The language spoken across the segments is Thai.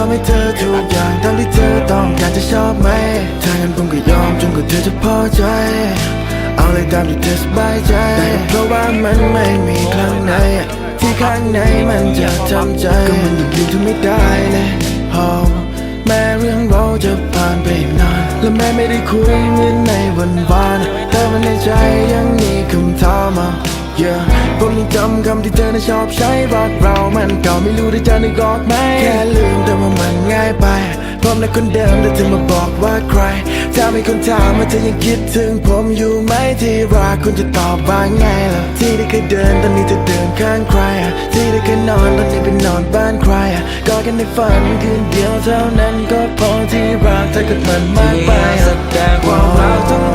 ยอมให้เธอทุกอย่างตามที่เธอต้องการจะชอบไหมถ้างั้นผมก็ยอมจนกว่าเธอจะพอใจ เอาเลยตามที่เธอสบายใจแต่เพราะว่ามันไม่มีข้างในที่ข้างในมันจะทำใจก็มันยังอยู่ที่ไม่ได้เลยพอแม้เรื่องเราจะผ่านไปนาน และแม้ไม่ได้คุยเหมือนในวันวานแต่มันในใจยังมีคำถามมา Yeah ผมยังจำคำที่เธอน่ะชอบใช้รักเรา มันเก่าไม่รู้ได้เจอนึกออกไหม แค่ลืมแต่ว่ามันง่ายไปผมในะคนเดิมแต่เธอมาบอกว่าใคร ถ้ามีคนถามว่าเธอยังคิดถึงผมอยู่ไหมที่รักคุณจะตอบว่าไงล่ะ ที่ได้เคยเดินตอนนี้เธอเดินข้างใครอะที่ได้เคยนอนตอนนี้เป็นนอนบ้านใครอะกอดกันในฝันคืนเดียวเท่านั้นก็พอที่รักเธอกับมันมากไปแสดงความรักทั้ง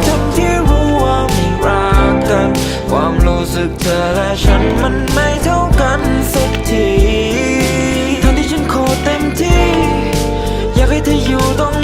เธอและฉันมันไม่เท่ากันสักทีทั้งที่ฉันขอเต็มที่ อยากให้เธออยู่ตรง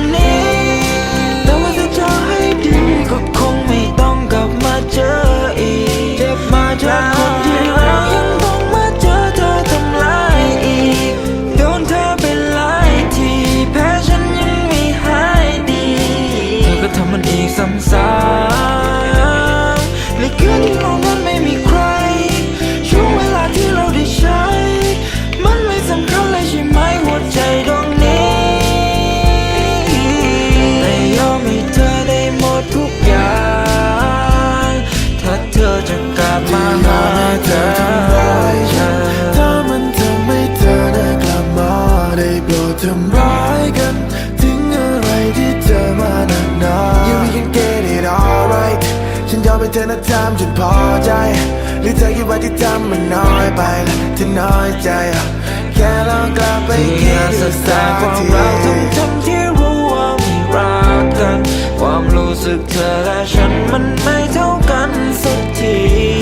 เธอนะทำจนพอใจ หรือเธอคิดว่าที่ทำมันน้อยไปละเธอน้อยใจอะแค่ลองกลับไปที่คิงาดดูสดสังกความทีรักทั้งทั้งที่รู้ว่าไม่รักกัน ความรู้สึกเธอและฉันมันไม่เท่ากันสักที